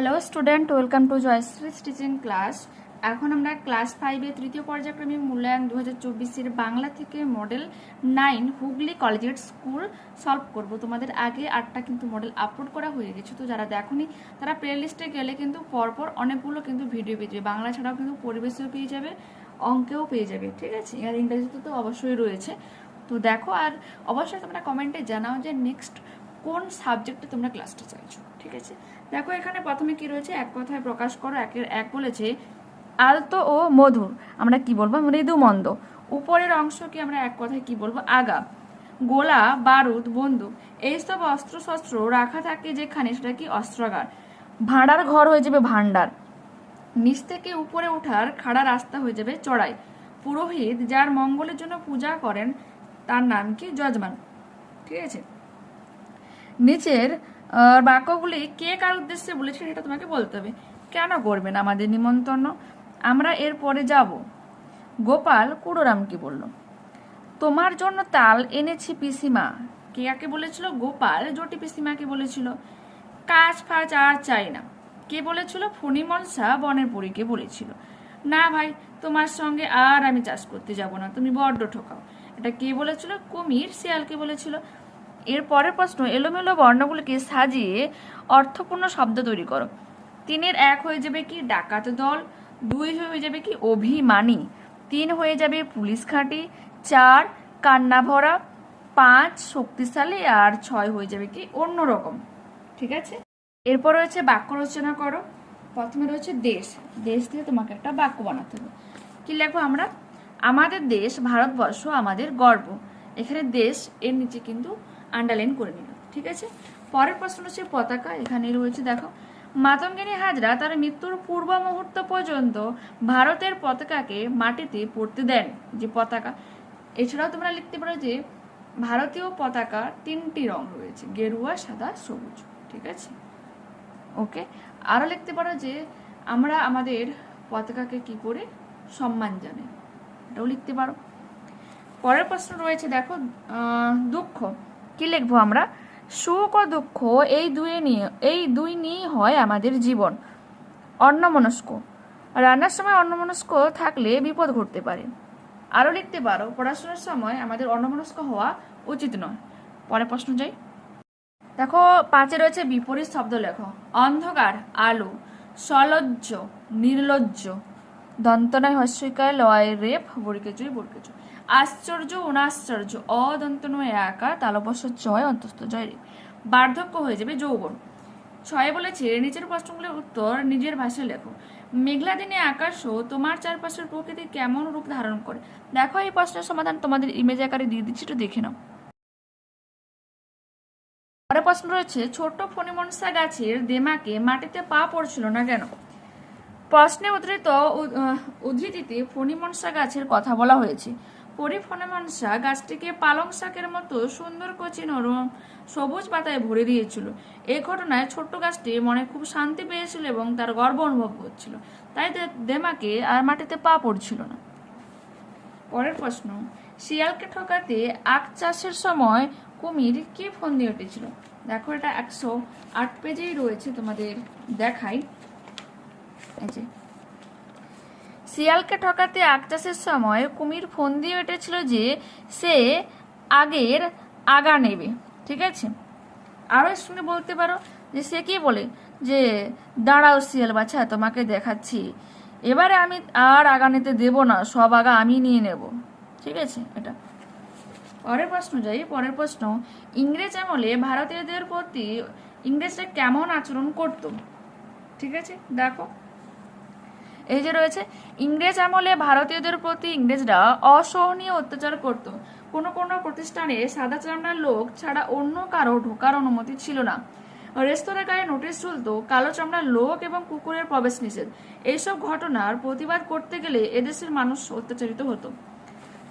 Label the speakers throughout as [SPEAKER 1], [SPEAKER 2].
[SPEAKER 1] Hello student welcome to Jayshree teaching class এখন আমরা class ফাইভে তৃতীয় পর্যায়ক্রমিক মূল্যায়ন দু হাজার বাংলা থেকে মডেল নাইন হুগলি কলেজের স্কুল সলভ করব। তোমাদের আগে আটটা কিন্তু মডেল আপলোড করা হয়ে গেছে। তো যারা দেখোনি, তারা প্লে লিস্টে গেলে কিন্তু পরপর অনেকগুলো কিন্তু ভিডিও পেয়ে যাবে। বাংলা ছাড়াও কিন্তু পরিবেশেও পেয়ে যাবে, অঙ্কেও পেয়ে যাবে। ঠিক আছে? আর ইংরেজিতে তো অবশ্যই রয়েছে। তো দেখো, আর অবশ্যই তোমরা কমেন্টে জানাও যে নেক্সট কোন সাবজেক্টে তোমরা ক্লাসটা চাইছো, ঠিক আছে? দেখো এখানে প্রথমে কি রয়েছে? এক কথায় প্রকাশ করো, একের এক বলেছে, আলতো ও মধুর। আমরা কি বলব? মৃদু মন্দ। উপরের অংশকে আমরা এক কথায় কি বলব? আগা, গোলা, বারুদ, বন্দুক। এইসব অস্ত্র শস্ত্র রাখা থাকে যেখানে সেটা কি? অস্ত্রাগার। ভাঁড়ার ঘর হয়ে যাবে ভাণ্ডার। নিচ থেকে উপরে ওঠার খাড়া রাস্তা হয়ে যাবে চড়াই। পুরোহিত যার মঙ্গলের জন্য পূজা করেন, তার নাম কি? যজমান। ঠিক আছে? নিচের বাক্যগুলি কে কার উদ্দেশ্যে বলেছে সেটা তোমাকে বলতে হবে। কেন করবেন আমাদের নিমন্ত্রণ? আমরা এর পরে যাব। গোপাল কুড়োরামকে বলল, তোমার জন্য তাল এনেছি পিসিমা। কে কাকে বলেছিল? গোপাল জটি পিসিমাকে বলেছিল। কাজ ফাজ আর চাই না। কে বলেছিল? ফণিমনসা বনের পরীকে বলেছিল। না ভাই, তোমার সঙ্গে আর আমি চাষ করতে যাব না। তুমি বড্ড ঠকাও। এটা কে বলেছিল? কুমির শিয়ালকে বলেছিল। এর পরের প্রশ্ন, এলোমেলো বর্ণগুলিকে সাজিয়ে অর্থপূর্ণ শব্দ তৈরি করো। তিনের এক হয়ে যাবে কি ডাকাত দল, দুই হয়ে যাবে কি অভিমানী, তিন হয়ে যাবে পুলিশ খাঁটি, চার কান্না ভরা, পাঁচ শক্তিশালী আর ছয় হয়ে যাবে কি অন্যরকম ঠিক আছে? এরপর রয়েছে বাক্য রচনা করো। প্রথমে রয়েছে দেশ। দেশ দিয়ে তোমাকে একটা বাক্য বানাতে হবে। কি লেখো আমরা? আমাদের দেশ, ভারতবর্ষ আমাদের গর্ব। এখানে দেশ এর নিচে কিন্তু আন্ডারলাইন করে নিল, ঠিক আছে? পরের প্রশ্ন হচ্ছে পতাকা এখানে রয়েছে, দেখো। মাতঙ্গিনী হাজরা তার মৃত্যুর পূর্ব মুহূর্ত পর্যন্ত ভারতের পতাকাকে মাটিতে পড়তে দেন, যে পতাকা। এছাড়াও তোমরা লিখতে পারো যে ভারতীয় পতাকা তিনটি রং রয়েছে, গেরুয়া, সাদা, সবুজ, ঠিক আছে? ওকে? আরও লিখতে পারো যে আমরা আমাদের পতাকাকে কি করে? সম্মান জানাই। এটাও লিখতে পারো। পরের প্রশ্ন রয়েছে, দেখো দুঃখ। কি লিখব আমরা? সুখ ও দুঃখ, এই দুই নিয়ে, এই দুই নিয়েই হয় আমাদের জীবন। অন্যমনস্ক রান্নার সময় অন্যমনস্ক থাকলে বিপদ ঘটতে পারে। আরও লিখতে পারো, পড়াশোনার সময় আমাদের অন্যমনস্ক হওয়া উচিত নয়। পরে প্রশ্ন যাই। দেখো, পাঁচে রয়েছে বিপরীত শব্দ লেখো। অন্ধকার, আলো, সলজ্জ, নির্লজ্জ। দন্তনায় হস্যিকায়, লয়, রেপ বরিকেচুই বরিকেচু আশ্চর্য, অনাশ্চর্য অদন্তনয় একা তালবস্য জয়, অন্তস্থ জয় বার্ধক্য হয়ে যাবে যৌবন। ছয় বলেছে নিচের প্রশ্নগুলোর উত্তর নিজের ভাষায় লেখো। মেঘলা দিনে আকাশও তোমার চারপাশের প্রকৃতি কেমন রূপ ধারণ করে? দেখো, এই প্রশ্নের সমাধান তোমাদের ইমেজ আকারে দিয়ে দিচ্ছি, একটু দেখে নাও। পরে প্রশ্ন রয়েছে, ছোট্ট ফণিমনসা গাছের দেমাকে মাটিতে পা পড়ছিল না কেন? প্রশ্নে উদ্ধৃত, উদ্ধৃতিতে ফণিমনসা গাছের কথা বলা হয়েছে। পরিফণিমনসা গাছটিকে পালং শাকের মতো সুন্দর কচি নরম সবুজ পাতায় ভরে দিয়েছিল। এই ঘটনায় ছোট্ট গাছটি মনে খুব শান্তি পেয়েছিল এবং তার গর্ব অনুভব করছিল। তাই দেমাকে আর মাটিতে পা পড়ছিল না। পরের প্রশ্ন, শিয়ালকে ঠকাতে আখ চাষের সময় কুমির কি ফোন দিয়ে উঠেছিল? দেখো এটা একশো আট পেজেই রয়েছে তোমাদের দেখাই। যে শিয়ালকে ঠকাতে আখ চাষের সময় কুমির ফোন দিয়ে উঠেছিল যে সে আগের আগা নেবে, ঠিক আছে? আরও শুনে বলতে পারো যে সে কি বলে? যে, দাঁড়াও শিয়াল বাছা, তোমাকে দেখাচ্ছি। এবারে আমি আর আগা নিতে দেবো না, সব আগা আমি নিয়ে নেব। ঠিক আছে, এটা। পরের প্রশ্ন যাই, পরের প্রশ্ন। ইংরেজ আমলে ভারতীয়দের প্রতি ইংরেজরা কেমন আচরণ করত? ঠিক আছে, দেখো। এই যে রয়েছে, ইংরেজ আমলে ভারতীয়দের প্রতি ইংরেজরা অসহনীয় অত্যাচার করত। কোনো কোনো প্রতিষ্ঠানে সাদা চামড়ার লোক ছাড়া অন্য কারও ঢোকার অনুমতি ছিল না। রেস্তোরাঁ গায়ে নোটিশ ঝুলতো, কালো চামড়ার লোক এবং কুকুরের প্রবেশ নিষেধ। এইসব ঘটনার প্রতিবাদ করতে গেলে এদেশের মানুষ অত্যাচারিত হতো।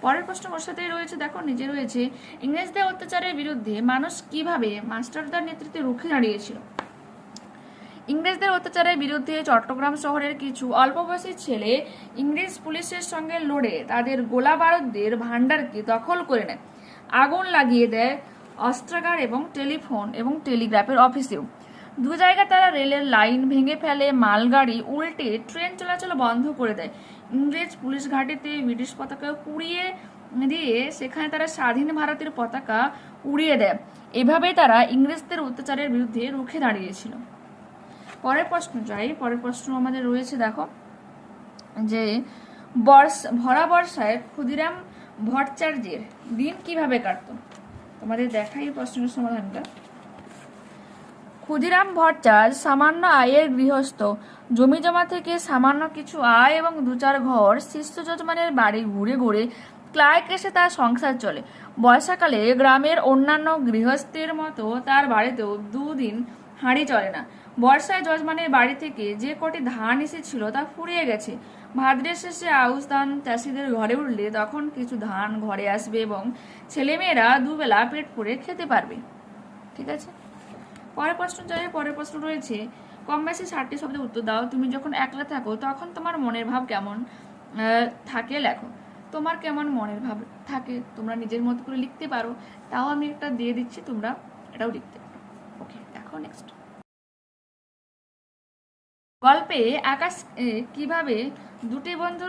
[SPEAKER 1] পরের প্রশ্ন ওর সাথেই রয়েছে, দেখো, নিজে রয়েছে। ইংরেজদের অত্যাচারের বিরুদ্ধে মানুষ কীভাবে মাস্টারদার নেতৃত্বে রুখে দাঁড়িয়েছিল? ইংরেজদের অত্যাচারের বিরুদ্ধে চট্টগ্রাম শহরের কিছু অল্পবয়সী ছেলে ইংরেজ পুলিশের সঙ্গে লড়ে তাদের গোলা বারুদের ভাণ্ডারকে দখল করে নেয়। আগুন লাগিয়ে দেয় অস্ত্রাগার এবং টেলিফোন এবং টেলিগ্রাফের অফিসেও। দু জায়গায় তারা রেলের লাইন ভেঙে ফেলে, মালগাড়ি উল্টে, ট্রেন চলাচল বন্ধ করে দেয়। ইংরেজ পুলিশ ঘাটিতে ব্রিটিশ পতাকা পুড়িয়ে দিয়ে সেখানে তারা স্বাধীন ভারতের পতাকা উড়িয়ে দেয়। এভাবেই তারা ইংরেজদের অত্যাচারের বিরুদ্ধে রুখে দাঁড়িয়েছিল। পরের প্রশ্ন যাই পরের প্রশ্ন আমাদের রয়েছে, দেখো, যে ভরা বর্ষায় ক্ষুদিরাম ভট্টাচার্যের দিন কীভাবে কাটতো? তোমাদের দেখাই এই প্রশ্নের সমাধানটা। ক্ষুদিরাম ভট্টাচার্য সামান্য আয়ের গৃহস্থ, জমি জমা থেকে সামান্য কিছু আয় এবং দু চার ঘর শিষ্য যজমানের বাড়ি ঘুরে ঘুরে ক্লায় এসে তার সংসার চলে। বর্ষাকালে গ্রামের অন্যান্য গৃহস্থের মতো তার বাড়িতেও দুদিন হাঁড়ি চলে না। বর্ষায় যজমানের বাড়ি থেকে যে কটি ধান এসেছিল তা ফুরিয়ে গেছে। ভাদ্রের শেষে আউশ ধান চাষিদের ঘরে উঠলে তখন কিছু ধান ঘরে আসবে এবং ছেলেমেয়েরা দুবেলা পেট পুড়ে খেতে পারবে। ঠিক আছে? পরের প্রশ্ন যাই, পরের প্রশ্ন রয়েছে, কম বেশি ষাটটি শব্দের উত্তর দাও। তুমি যখন একলা থাকো, তখন তোমার মনের ভাব কেমন? থাকে লেখো। তোমার কেমন মনের ভাব থাকে? তোমরা নিজের মতো করে লিখতে পারো। তাও আমি একটা দিয়ে দিচ্ছি, তোমরা এটাও লিখতে পারো। ওকে দেখো নেক্সট গল্পে আকাশ কীভাবে দুটি বন্ধু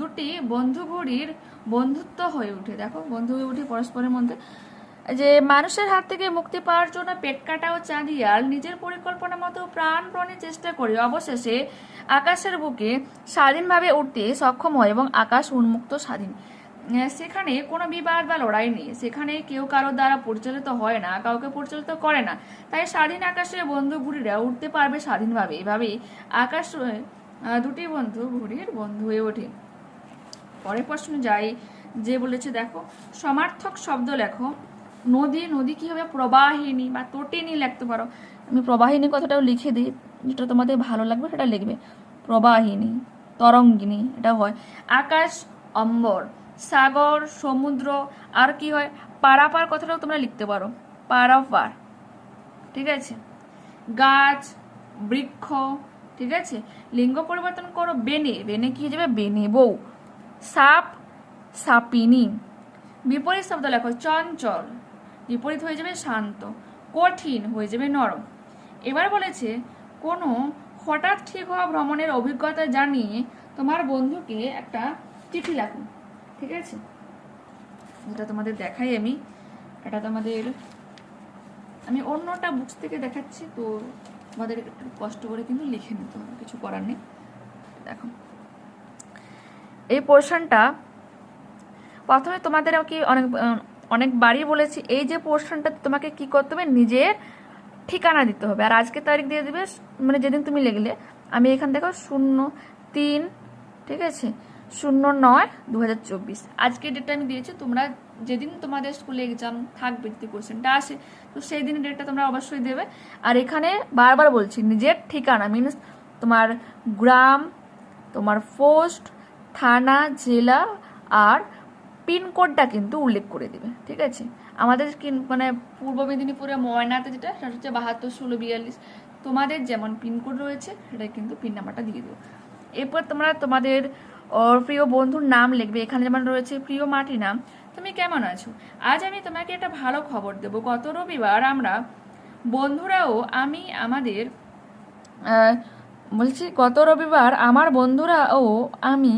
[SPEAKER 1] দুটি বন্ধু ঘড়ির বন্ধুত্ব হয়ে উঠে দেখো বন্ধু হয়ে উঠে পরস্পরের মধ্যে, যে মানুষের হাত থেকে মুক্তি পাওয়ার জন্য পেট কাটা ও চাঁদিয়াল নিজের পরিকল্পনা মতো প্রাণপণে চেষ্টা করে। অবশেষে আকাশের বুকে স্বাধীনভাবে উঠতে সক্ষম হয় এবং আকাশ উন্মুক্ত স্বাধীন। সেখানে কোনো বিবাদ বা লড়াই নেই। সেখানে কেউ কারোর দ্বারা পরিচালিত হয় না, কাউকে পরিচালিত করে না। তাই স্বাধীন আকাশে বন্ধু ঘুড়িরা উঠতে পারবে স্বাধীনভাবে। এভাবেই আকাশ দুটি বন্ধু ঘুড়ির বন্ধু হয়ে ওঠে। পরের প্রশ্ন যাই, যে বলেছে, দেখো, সমার্থক শব্দ লেখো, নদী নদী কি হবে প্রবাহিনী বা তটিনী লিখতে পারো? আমি প্রবাহিনী কথাটাও লিখে দিই, যেটা তোমাদের ভালো লাগবে সেটা লিখবে। প্রবাহিনী, তরঙ্গিনী, এটা হয়। আকাশ, অম্বর সাগর, সমুদ্র, আর কি হয়? পারাপার কথাটাও তোমরা লিখতে পারো। পারাপার। ঠিক আছে? গাছ, বৃক্ষ, ঠিক আছে? লিঙ্গ পরিবর্তন করো, বেনে। বেনে কি হয়ে যাবে? বেনে বউ সাপ, সাপিনী। বিপরীত শব্দ লেখো, চঞ্চল। বিপরীত হয়ে যাবে শান্ত। কঠিন হয়ে যাবে নরম। এবার বলেছে, কোনো হঠাৎ ঠিক হওয়া ভ্রমণের অভিজ্ঞতা জানিয়ে তোমার বন্ধুকে একটা চিঠি লেখো। ঠিক আছে? এটা তোমাদের দেখাই আমি। এটা তোমাদের, আমি অন্যটা বুকস থেকে দেখাচ্ছি, তো তোমাদের একটু কষ্ট করে কিন্তু লিখে নিতে হবে, কিছু করার নেই। দেখো। এই পোর্শনটা প্রথমে তোমাদের কি অনেক অনেকবারই বলেছি, এই যে পোর্শনটা তোমাকে কি করতে হবে? নিজের ঠিকানা দিতে হবে। আর আজকে তারিখ দিয়ে দিবে মানে যেদিন তুমি লিখলে, আমি এখান দেখো শূন্য, তিন, ঠিক আছে? শূন্য নয় দু হাজার চব্বিশ। আজকে ডেটটা আমি দিয়েছি, তোমরা যেদিন তোমাদের স্কুলে এক্সাম থাকবে, যদি কোশ্চেনটা আসে, তো সেই দিনের ডেটটা তোমরা অবশ্যই দেবে। আর এখানে বারবার বলছি, নিজের ঠিকানা মিনস তোমার গ্রাম, তোমার পোস্ট থানা, জেলা, আর পিনকোডটা কিন্তু উল্লেখ করে দেবে, ঠিক আছে? আমাদের মানে পূর্ব মেদিনীপুরে ময়নাতে যেটা, সেটা হচ্ছে বাহাত্তর ষোলো বিয়াল্লিশ। তোমাদের যেমন পিনকোড রয়েছে সেটা কিন্তু পিন নাম্বারটা দিয়ে দেবো এরপর তোমরা তোমাদের ওর প্রিয় বন্ধুর নাম লিখবে। এখানে যেমন রয়েছে, প্রিয় মাটি নাম তুমি কেমন আছো? আজ আমি তোমাকে একটা ভালো খবর দেবো। গত রবিবার আমরা বন্ধুরাও, আমি, আমাদের বলছি গত রবিবার আমার বন্ধুরা ও আমি,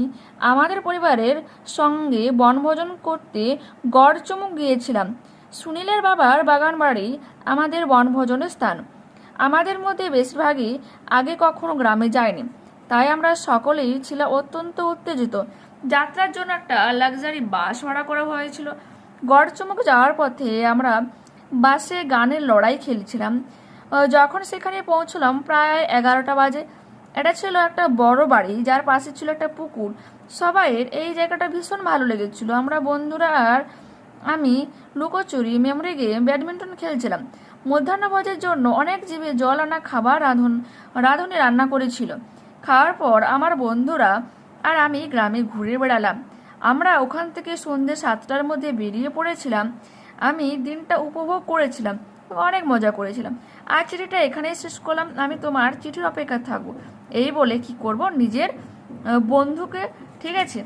[SPEAKER 1] আমাদের পরিবারের সঙ্গে বনভোজন করতে গড়চমুক গিয়েছিলাম। সুনীলের বাবার বাগান বাড়ি আমাদের বনভোজনের স্থান। আমাদের মধ্যে বেশিরভাগই আগে কখনো গ্রামে যায়নি। তাই আমরা সকলেই ছিলাম অত্যন্ত উত্তেজিত। যাত্রার জন্য একটা লাক্সারি বাস ভাড়া করা হয়েছিল। গড়চমুক যাওয়ার পথে আমরা বাসে গানের লড়াই খেলছিলাম। যখন সেখানে পৌঁছলাম প্রায় এগারোটা বাজে। এটা ছিল একটা বড় বাড়ি, যার পাশে ছিল একটা পুকুর। সবাইয়ের এই জায়গাটা ভীষণ ভালো লেগেছিল। আমরা বন্ধুরা আর আমি লুকোচুরি মেমরি গেম ব্যাডমিন্টন খেলছিলাম। মধ্যাহ্নভোজের জন্য অনেক জীবে জল আনা খাবার রাঁধুন রাঁধুনি রান্না করেছিল। খাওয়ার পর আমার বন্ধুরা আর আমি গ্রামে ঘুরে বেড়ালাম। আমরা ওখান থেকে সন্ধ্যে সাতটার মধ্যে বেরিয়ে পড়েছিলাম। আমি দিনটা উপভোগ করেছিলাম, অনেক মজা করেছিলাম। আর চিঠিটা এখানেই শেষ করলাম। আমি তোমার চিঠির অপেক্ষা থাকব। এই বলে কি করব? নিজের বন্ধুকে, ঠিক আছে?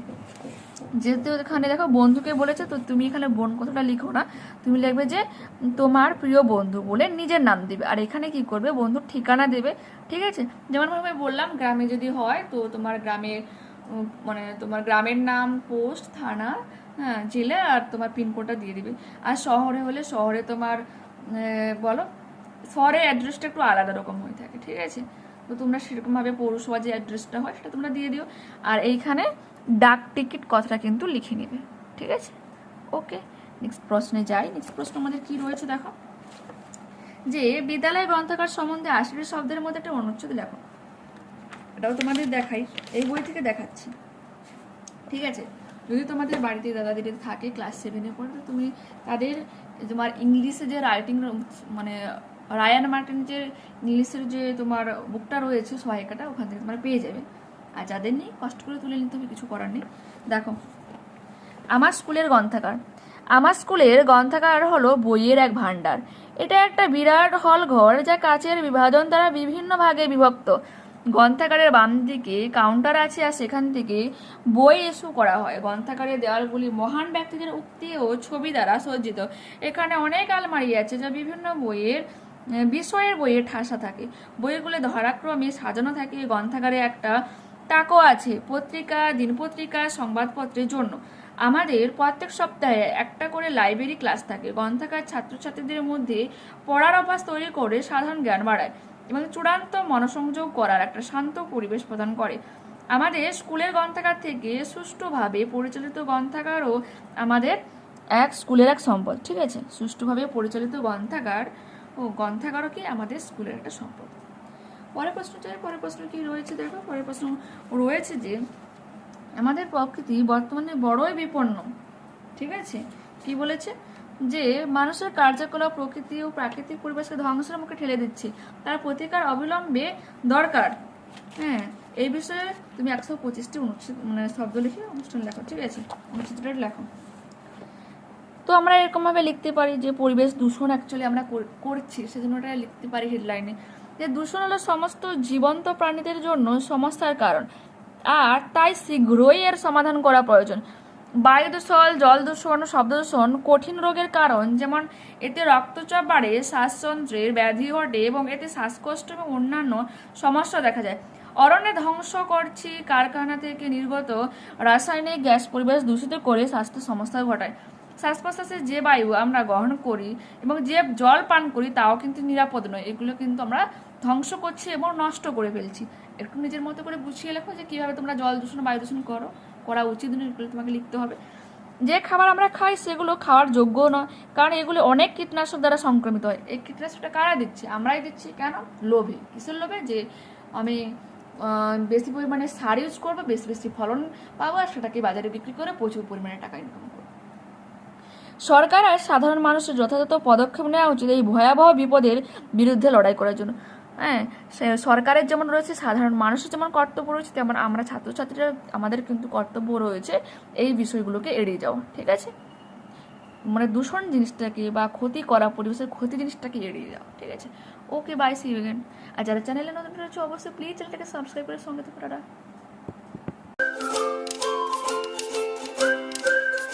[SPEAKER 1] যেহেতু এখানে দেখো বন্ধুকে বলেছে, তো তুমি এখানে বোন কথাটা লিখো না। তুমি লিখবে যে, তোমার প্রিয় বন্ধু বলে নিজের নাম দিবে। আর এখানে কি করবে? বন্ধুর ঠিকানা দেবে। ঠিক আছে? যেমন ভাবে বললাম, গ্রামে যদি হয়, তো তোমার গ্রামের মানে তোমার গ্রামের নাম, পোস্ট, থানা হ্যাঁ জেলা আর তোমার পিনকোডটা দিয়ে দিবে। আর শহরে হলে শহরে তোমার বলো, শহরের অ্যাড্রেসটা একটু আলাদা রকম হয়ে থাকে। ঠিক আছে? তো তোমরা সেরকমভাবে পৌরসভা যে অ্যাড্রেসটা হয় সেটা তোমরা দিয়ে দিও। আর এইখানে ডাক টিকিট কথাটা কিন্তু লিখে নেবে, ঠিক আছে? ওকে নেক্সট প্রশ্নে যাই। নেক্সট প্রশ্ন আমাদের কি রয়েছে দেখো? যে, বিদ্যালয় গ্রন্থাগার সম্বন্ধে আশির শব্দের মধ্যে একটা অনুচ্ছেদ লেখো। এটাও তোমাদের দেখাই। এই বই থেকে দেখাচ্ছি। ঠিক আছে? যদি তোমাদের বাড়িতে দাদা দিদি থাকে ক্লাস সেভেনে পড়ে তো তুমি তাদের তোমার ইংলিশে যে রাইটিং মানে রায়ান মার্টিন যে ইংলিশের যে তোমার বুকটা রয়েছে, সহায়িকাটা, ওখান থেকে তোমরা পেয়ে যাবে। আর যাদের নেই, কষ্ট করে তুলে নিতে হবে, কিছু করার নেই। দেখো, আমার স্কুলের গ্রন্থাগার। আমার স্কুলের গ্রন্থাগার হলো বইয়ের এক ভাণ্ডার। এটা একটা বিরাট হল ঘর, যা কাচের বিভাজন দ্বারা বিভিন্ন ভাগে বিভক্ত। গ্রন্থাগারের বাম দিকে কাউন্টার আছে আর সেখান থেকে বই ইস্যু করা হয়। গ্রন্থাগারের দেওয়ালগুলি মহান ব্যক্তিদের উক্তি ও ছবি দ্বারা সজ্জিত। এখানে অনেক আলমারি আছে, যা বিভিন্ন বইয়ের বিষয়ের বইয়ের ঠাসা থাকে। বইগুলো ধারাক্রমে সাজানো থাকে গ্রন্থাগারে একটা তাকও আছে, পত্রিকা, দিনপত্রিকা, সংবাদপত্রের জন্য। আমাদের প্রত্যেক সপ্তাহে একটা করে লাইব্রেরি ক্লাস থাকে। গ্রন্থাগার ছাত্রছাত্রীদের মধ্যে পড়ার অভ্যাস তৈরি করে সাধারণ জ্ঞান বাড়ায় এবং চূড়ান্ত মনোসংযোগ করার একটা শান্ত পরিবেশ প্রদান করে। আমাদের স্কুলের গ্রন্থাগার থেকে সুষ্ঠুভাবে পরিচালিত গ্রন্থাগারও আমাদের এক স্কুলের এক সম্পদ, ঠিক আছে? সুষ্ঠুভাবে পরিচালিত গ্রন্থাগার ও গ্রন্থাগারও কি আমাদের স্কুলের একটা সম্পদ? পরের প্রশ্ন চাই পরের প্রশ্ন কি রয়েছে দেখো? পরের প্রশ্ন রয়েছে যে, আমাদের প্রকৃতি বর্তমানে বড়ই বিপন্ন, ঠিক আছে? কি বলেছে? যে, মানুষের কার্যকলাপ প্রকৃতি ও প্রাকৃতিক পরিবেশকে ধ্বংসের মুখে ঠেলে দিচ্ছে। তার প্রতিকার অবিলম্বে দরকার। হ্যাঁ এই বিষয়ে তুমি একশো পঁচিশটি অনুচ্ছেদ মানে শব্দ লিখে অনুষ্ঠান লেখো, ঠিক আছে? অনুচ্ছেদটা লেখো। তো আমরা এরকমভাবে লিখতে পারি যে পরিবেশ দূষণ অ্যাকচুয়ালি আমরা কর- করছি, সেজন্য ওটা লিখতে পারি হেডলাইনে যে দূষণ হলো সমস্ত জীবন্ত প্রাণীদের জন্য সমস্যার কারণ, আর তাই শীঘ্রই এর সমাধান করা প্রয়োজন। বায়ু দূষণ, জল দূষণ, শব্দ দূষণ কঠিন রোগের কারণ, যেমন এতে রক্তচাপ বাড়ে, শ্বাসযন্ত্রের ব্যাধি ঘটে এবং এতে শ্বাসকষ্ট এবং অন্যান্য সমস্যা দেখা যায়। অরণ্যে ধ্বংস করছি, কারখানা থেকে নির্গত রাসায়নিক গ্যাস পরিবেশ দূষিত করে স্বাস্থ্য সমস্যা ঘটায়। শ্বাস প্রশ্বাসের যে বায়ু আমরা গ্রহণ করি এবং যে জল পান করি, তাও কিন্তু নিরাপদ নয়। এগুলো কিন্তু আমরা ধ্বংস করছি এবং নষ্ট করে ফেলছি। একটু নিজের মতো করে বুঝিয়ে লেখো যে কীভাবে তোমরা জল দূষণ, বায়ু দূষণ করো। করা উচিত নয়, এগুলো তোমাকে লিখতে হবে। যে খাবার আমরা খাই, সেগুলো খাওয়ার যোগ্য নয়, কারণ এগুলো অনেক কীটনাশক দ্বারা সংক্রমিত হয়। এই কীটনাশকটা কারা দিচ্ছে? আমরাই দিচ্ছি। কেন? লোভে। কিসের লোভে? যে আমি বেশি পরিমাণে সার ইউজ করব, বেশি বেশি ফলন পাবো আর সেটাকে বাজারে বিক্রি করে প্রচুর পরিমাণে টাকা ইনকাম সরকার আর সাধারণ মানুষের যথাযথ পদক্ষেপ নেওয়া উচিত এই ভয়াবহ বিপদের বিরুদ্ধে লড়াই করার জন্য। হ্যাঁ সরকারের যেমন রয়েছে, সাধারণ মানুষের যেমন কর্তব্য রয়েছে, তেমন আমরা ছাত্রছাত্রীরা, আমাদের কিন্তু কর্তব্য রয়েছে এই বিষয়গুলোকে এড়িয়ে যাওয়া, ঠিক আছে? মানে দূষণ জিনিসটাকে বা ক্ষতি করা, পরিবেশের ক্ষতি জিনিসটাকে এড়িয়ে যাওয়া, ঠিক আছে? ওকে বাই সি ইউ আর যারা চ্যানেলে নতুন রয়েছে, অবশ্যই প্লিজ চ্যানেলটাকে সাবস্ক্রাইব করে সঙ্গে টাটা।